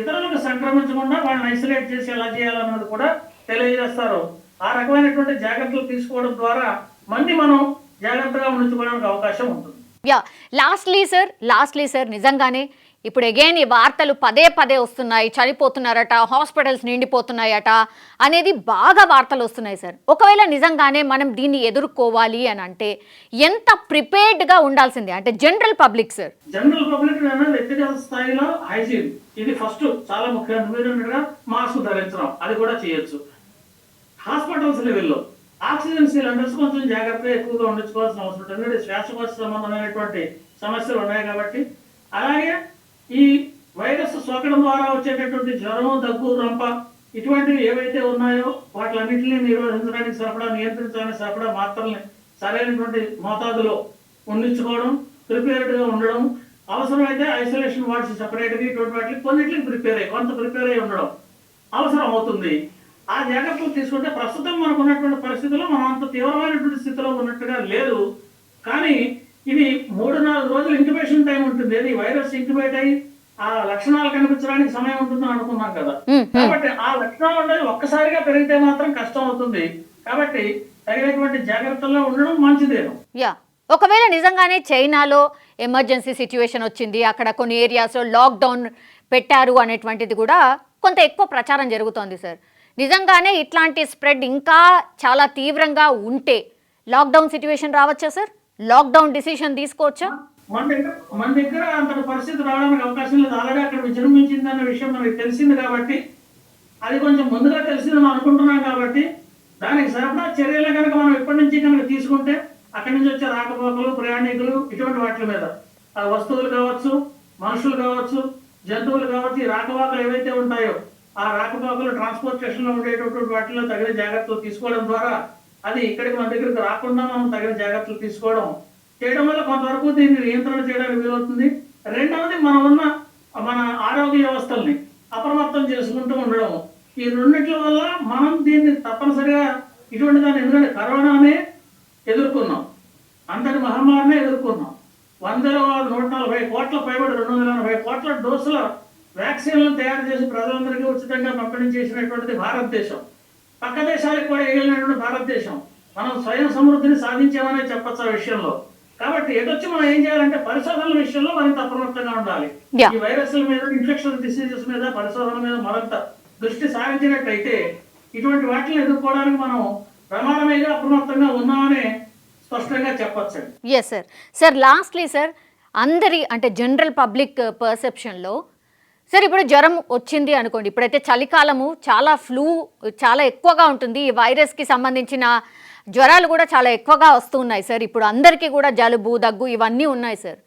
ఇతరులకు సంక్రమించకుండా వాళ్ళని ఐసోలేట్ చేసి ఎలా చేయాలన్నది కూడా తెలియజేస్తారు. ఆ రకమైనటువంటి జాగ్రత్తలు తీసుకోవడం ద్వారా మంది మనం జాగ్రత్తగా ఉంచుకోవడానికి అవకాశం ఉంటుంది. Yeah lastly sir lastly sir నిజంగానే ఇప్పుడు అగైన్ ఈ వార్తలు పదే పదే వస్తున్నాయి చనిపోతున్నారట హాస్పిటల్స్ నిండిపోతున్నాయట అనేది బాగా వార్తలు వస్తున్నాయి సార్. ఒకవేళ నిజంగానే మనం దీన్ని ఎదుర్కోవాలి అని అంటే ఎంత ప్రిపేర్డ్గా ఉండాల్సిందే? అంటే general public sir general public వ్యక్తిగత స్థాయిలో హైజీన్ ఇది ఫస్ట్ చాలా ముఖ్యం మీరు మాస్క్ ధరించడం. అది కూడా చేయొచ్చు. హాస్పిటల్స్ లెవెల్లో ఆక్సిజన్ సిలిండర్స్ కొంచెం జాగ్రత్తగా ఎక్కువగా ఉండించుకోవాల్సిన అవసరం ఉంటుంది. శ్వాసకోశ సంబంధమైనటువంటి సమస్యలు ఉన్నాయి కాబట్టి. అలాగే ఈ వైరస్ సోకడం ద్వారా వచ్చేటటువంటి జ్వరం దగ్గు రంప ఇటువంటివి ఏవైతే ఉన్నాయో వాటిలన్నింటినీ నిర్వహించడానికి సరఫరా నియంత్రించడానికి సరఫరా మాత్రల్ని సరైనటువంటి మోతాదులో ఉండించుకోవడం ప్రిపేర్డ్గా ఉండడం. అవసరమైతే ఐసోలేషన్ వార్డ్స్ సపరేట్గా ఇటువంటి వాటికి కొన్నింటిని ప్రిపేర్ అయ్యి కొంత ప్రిపేర్ అయి ఉండడం అవసరం అవుతుంది ఆ జాగ్రత్తలు తీసుకుంటే ప్రస్తుతం మనకు ఉన్నటువంటి పరిస్థితుల్లో మనం అంత తీవ్రమైనటువంటి స్థితిలో ఉన్నట్టుగా లేదు. కానీ ఇది మూడు నాలుగు రోజులు ఇంక్యుబేషన్ టైం ఉంటుంది. ఇది వైరస్ ఇంక్యుబేట్ అయ్యి ఆ లక్షణాలు కనిపించడానికి సమయం ఉంటుందని అనుకున్నాం కదా. కాబట్టి ఆ లక్షణాలు అనేది ఒక్కసారిగా పెరిగితే మాత్రం కష్టం అవుతుంది. కాబట్టి తగినటువంటి జాగ్రత్తల్లో ఉండడం మంచిదేను యా. ఒకవేళ నిజంగానే చైనాలో ఎమర్జెన్సీ సిచ్యువేషన్ వచ్చింది అక్కడ కొన్ని ఏరియాస్లో లాక్డౌన్ పెట్టారు అనేటువంటిది కూడా కొంత ఎక్కువ ప్రచారం జరుగుతోంది సార్. నిజంగానే ఇట్లాంటి స్ప్రెడ్ ఇంకా చాలా తీవ్రంగా ఉంటే లాక్డౌన్ సిచ్యువేషన్ రావచ్చా సార్? లాక్డౌన్ డిసిషన్ తీసుకోవచ్చా? మన దగ్గర మన దగ్గర అంత పరిస్థితి రావడానికి అవకాశం లేదు. ఆల్రెడీ అక్కడ విజృంభించింది అన్న విషయం మనకి తెలిసింది కాబట్టి అది కొంచెం ముందుగా తెలిసిందని అనుకుంటున్నాం కాబట్టి దానికి సరఫరా చర్యలు కనుక మనం ఎప్పటి నుంచి కనుక తీసుకుంటే అక్కడి నుంచి వచ్చే రాకపోకలు ప్రయాణికులు ఇటువంటి వాటి మీద. ఆ వస్తువులు కావచ్చు మనుషులు కావచ్చు జంతువులు కావచ్చు ఈ రాకపోకలు ఏవైతే ఉంటాయో ఆ రాకపోకలు ట్రాన్స్పోర్టేషన్లో ఉండేటటువంటి వాటిలో తగిన జాగ్రత్తలు తీసుకోవడం ద్వారా అది ఇక్కడికి మన దగ్గరికి రాకుండా మనం తగిన జాగ్రత్తలు తీసుకోవడం చేయడం వల్ల కొంతవరకు దీన్ని నియంత్రణ చేయడానికి వీలవుతుంది. రెండవది మనం ఉన్న మన ఆరోగ్య వ్యవస్థల్ని అప్రమత్తం చేసుకుంటూ ఉండడం ఈ రెండిట్ల వల్ల మనం దీన్ని తప్పనిసరిగా ఇటువంటి దాన్ని ఎందుకంటే కరోనానే ఎదుర్కొన్నాం. అంతటి మహమ్మారినే ఎదుర్కొన్నాం. వందల నూట నలభై కోట్ల పైబడి రెండు వందల ఎనభై కోట్ల డోసుల వ్యాక్సిన్లను తయారు చేసి ప్రజలందరికీ ఉచితంగా పంపిణీ చేసినటువంటిది భారతదేశం. పక్క దేశాలకు కూడా వేయగలిగినటువంటి భారతదేశం. మనం స్వయం సమృద్ధిని సాధించామనే చెప్పచ్చు ఆ విషయంలో. కాబట్టి ఎటొచ్చి మనం ఏం చేయాలంటే పరిశోధనల విషయంలో మరింత అప్రమత్తంగా ఉండాలి. ఈ వైరస్ల మీద ఇన్ఫెక్షన్ డిసీజెస్ మీద పరిశోధన మీద మరింత దృష్టి సారించినట్టయితే ఇటువంటి వాటిని ఎదుర్కోవడానికి మనం ప్రమాదమేగా అప్రమత్తంగా ఉన్నామని స్పష్టంగా చెప్పొచ్చండి. Yes sir sir lastly sir అందరి అంటే జనరల్ పబ్లిక్ పర్సెప్షన్లో సార్ ఇప్పుడు జ్వరం వచ్చింది అనుకోండి ఇప్పుడైతే చలికాలము చాలా ఫ్లూ చాలా ఎక్కువగా ఉంటుంది. ఈ వైరస్కి సంబంధించిన జ్వరాలు కూడా చాలా ఎక్కువగా వస్తున్నాయి సార్. ఇప్పుడు అందరికీ కూడా జలుబు దగ్గు ఇవన్నీ ఉన్నాయి సార్.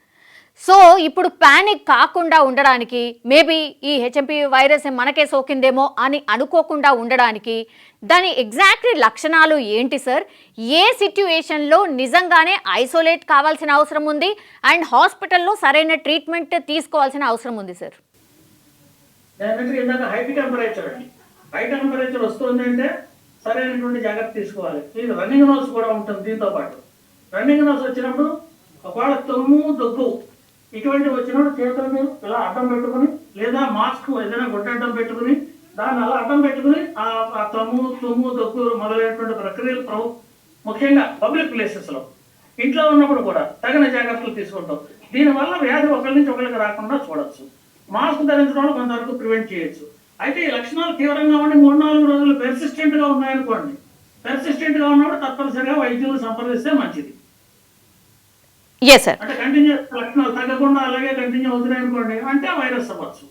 సో ఇప్పుడు ప్యానిక్ కాకుండా ఉండడానికి మేబీ ఈ హెచ్ఎంపి వైరస్ మనకే సోకిందేమో అని అనుకోకుండా ఉండడానికి దాని ఎగ్జాక్ట్ లక్షణాలు ఏంటి సార్? ఏ సిట్యుయేషన్లో నిజంగానే ఐసోలేట్ కావాల్సిన అవసరం ఉంది? అండ్ హాస్పిటల్లో సరైన ట్రీట్మెంట్ తీసుకోవాల్సిన అవసరం ఉంది సార్. డెఫినెట్గా ఇందాక హై టెంపరేచర్ అండి. హై టెంపరేచర్ వస్తుంది అంటే సరైనటువంటి జాగ్రత్త తీసుకోవాలి. ఇది రన్నింగ్ నోస్ కూడా ఉంటుంది దీంతో పాటు. రన్నింగ్ నోస్ వచ్చినప్పుడు ఒకవేళ తొమ్ము దగ్గు ఇటువంటివి వచ్చినప్పుడు చేతులను ఇలా అడ్డం పెట్టుకుని లేదా మాస్క్ ఏదైనా గుడ్డడ్డం పెట్టుకుని దాన్ని అలా అడ్డం పెట్టుకుని ఆ తమ్ము తుమ్ము దగ్గు మొదలైనటువంటి ప్రక్రియలు ప్రభు ముఖ్యంగా పబ్లిక్ ప్లేసెస్లో ఇంట్లో ఉన్నప్పుడు కూడా తగిన జాగ్రత్తలు తీసుకుంటాం. దీనివల్ల వ్యాధి ఒకరి నుంచి ఒకరికి రాకుండా చూడొచ్చు. మాస్క్ ధరించడం కొంతవరకు ప్రివెంట్ చేయొచ్చు. అయితే ఈ లక్షణాలు తీవ్రంగా ఉండి మూడు నాలుగు రోజులు పెర్సిస్టెంట్గా ఉన్నాయనుకోండి పెర్సిస్టెంట్గా ఉన్నప్పుడు తప్పనిసరిగా వైద్యులు సంప్రదిస్తే మంచిది. అంటే కంటిన్యూ లక్షణాలు తగ్గకుండా అలాగే కంటిన్యూ అవుతున్నాయి అనుకోండి అంటే వైరస్ అవ్వచ్చు.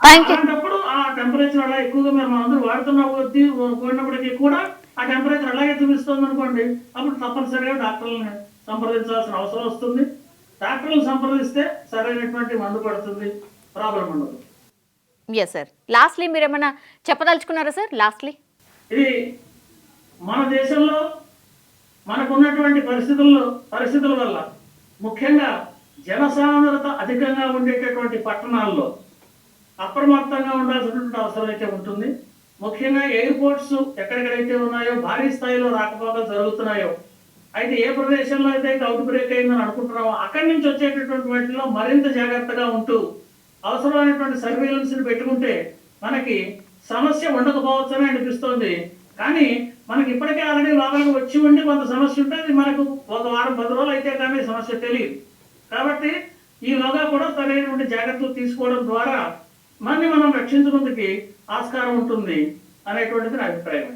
సార్ అలాంటప్పుడు ఆ టెంపరేచర్ అలా ఎక్కువగా మేము అందరూ వాడుతున్న కొద్దీ పోయినప్పటికీ కూడా ఆ టెంపరేచర్ అలాగే చూపిస్తుంది అనుకోండి అప్పుడు తప్పనిసరిగా డాక్టర్లను సంప్రదించాల్సిన అవసరం వస్తుంది. డాక్టర్లను సంప్రదిస్తే సరైనటువంటి మందు పడుతుంది ప్రాబ్లం ఉండదు. ఎస్ సార్ లాస్ట్లీ మీరు ఏమైనా చెప్పదలుచుకున్నారా సార్ లాస్ట్లీ ఇది మన దేశంలో మనకున్నటువంటి పరిస్థితుల్లో పరిస్థితుల వల్ల ముఖ్యంగా జనసాంద్రత అధికంగా ఉండేటటువంటి పట్టణాల్లో అప్రమత్తంగా ఉండాల్సినటువంటి అవసరం అయితే ఉంటుంది. ముఖ్యంగా ఎయిర్పోర్ట్స్ ఎక్కడెక్కడైతే ఉన్నాయో భారీ స్థాయిలో రాకపోకలు జరుగుతున్నాయో అయితే ఏ ప్రదేశంలో అయితే అవుట్ బ్రేక్ అయిందని అనుకుంటున్నామో అక్కడి నుంచి వచ్చేటటువంటి వాటిలో మరింత జాగ్రత్తగా ఉంటూ అవసరమైనటువంటి సర్వేలెన్స్ని పెట్టుకుంటే మనకి సమస్య ఉండకపోవచ్చని అనిపిస్తోంది. కానీ మనకి ఇప్పటికే ఆల్రెడీ లోపలికి వచ్చి ఉండి కొంత సమస్య ఉంటే అది మనకు ఒక వారం పది రోజులు అయితే కానీ సమస్య తెలియదు. కాబట్టి ఈ లోగా కూడా సరైనటువంటి జాగ్రత్తలు తీసుకోవడం ద్వారా మనని మనం రక్షించుకుందుకి ఆస్కారం ఉంటుంది అనేటువంటిది నా అభిప్రాయం.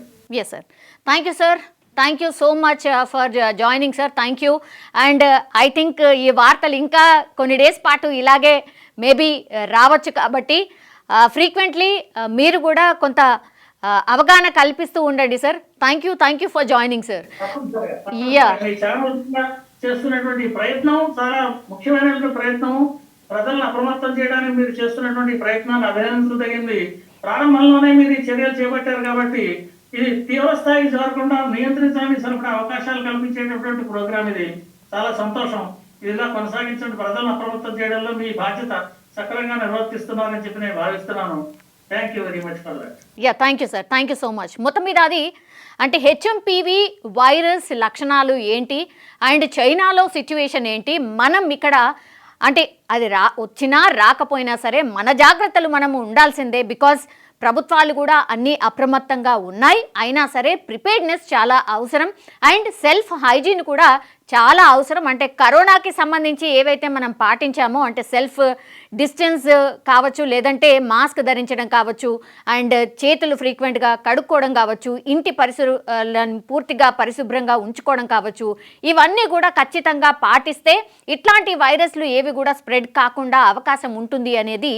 Yes sir thank you sir thank you so much for joining sir thank you and I think ఈ వార్తలు ఇంకా కొన్ని డేస్ పాటు ఇలాగే మేబీ రావచ్చు కాబట్టి ఫ్రీక్వెంట్లీ మీరు కూడా కొంత uh, అవగాహన కల్పిస్తూ ఉండండి sir thank you thank you for joining sir ద్వారా చేస్తున్నటువంటి ప్రయత్నం చాలా ముఖ్యమైనటువంటి ప్రయత్నం. ప్రజలను అప్రమత్తం చేయడానికి మీరు చేస్తున్నటువంటి ఈ ప్రయత్నాన్ని అభినందించదగింది ప్రారంభంలోనే మీరు ఈ చర్యలు చేపట్టారు కాబట్టి ఇది తీవ్రస్థాయి జరగకుండా నియంత్రించడానికి సరిపడే అవకాశాలు కల్పించేటటువంటి ప్రోగ్రామ్ ఇది. చాలా సంతోషం. ఇదిలా కొనసాగించండి. ప్రజలను అప్రమత్తం చేయడంలో మీ బాధ్యత సక్రమంగా నిర్వర్తిస్తున్నారని చెప్పి నేను భావిస్తున్నాను. Thank you very much for that yeah thank you sir thank you so much మొత్తం మీద అది అంటే హెచ్ఎంపివి వైరస్ లక్షణాలు ఏంటి? అండ్ చైనాలో సిచ్యువేషన్ ఏంటి? మనం ఇక్కడ అంటే అది రా వచ్చినా రాకపోయినా సరే మన జాగ్రత్తలు మనం ఉండాల్సిందే బికాజ్ ప్రభుత్వాలు కూడా అన్నీ అప్రమత్తంగా ఉన్నాయి. అయినా సరే ప్రిపేర్డ్నెస్ చాలా అవసరం. అండ్ సెల్ఫ్ హైజీన్ కూడా చాలా అవసరం. అంటే కరోనాకి సంబంధించి ఏవైతే మనం పాటించామో అంటే సెల్ఫ్ డిస్టెన్స్ కావచ్చు లేదంటే మాస్క్ ధరించడం కావచ్చు అండ్ చేతులు ఫ్రీక్వెంట్గా కడుక్కోవడం కావచ్చు ఇంటి పరిసరాలను పూర్తిగా పరిశుభ్రంగా ఉంచుకోవడం కావచ్చు ఇవన్నీ కూడా ఖచ్చితంగా పాటిస్తే ఇట్లాంటి వైరస్లు ఏవి కూడా స్ప్రెడ్ కాకుండా అవకాశం ఉంటుంది అనేది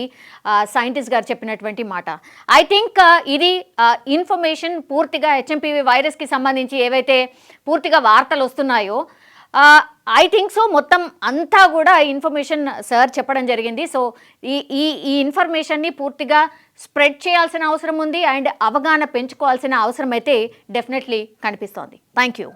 సైంటిస్ట్ గారు చెప్పినటువంటి మాట. ఐ థింక్ ఇది ఇన్ఫర్మేషన్ పూర్తిగా హెచ్ఎంపీవీ వైరస్కి సంబంధించి ఏవైతే పూర్తిగా వార్తలు వస్తున్నాయో ఐ థింక్ సో మొత్తం అంతా కూడా ఇన్ఫర్మేషన్ సార్ చెప్పడం జరిగింది. సో ఈ ఈ ఈ ఇన్ఫర్మేషన్ని పూర్తిగా స్ప్రెడ్ చేయాల్సిన అవసరం ఉంది అండ్ అవగాహన పెంచుకోవాల్సిన అవసరం అయితే డెఫినెట్లీ కనిపిస్తోంది. Thank you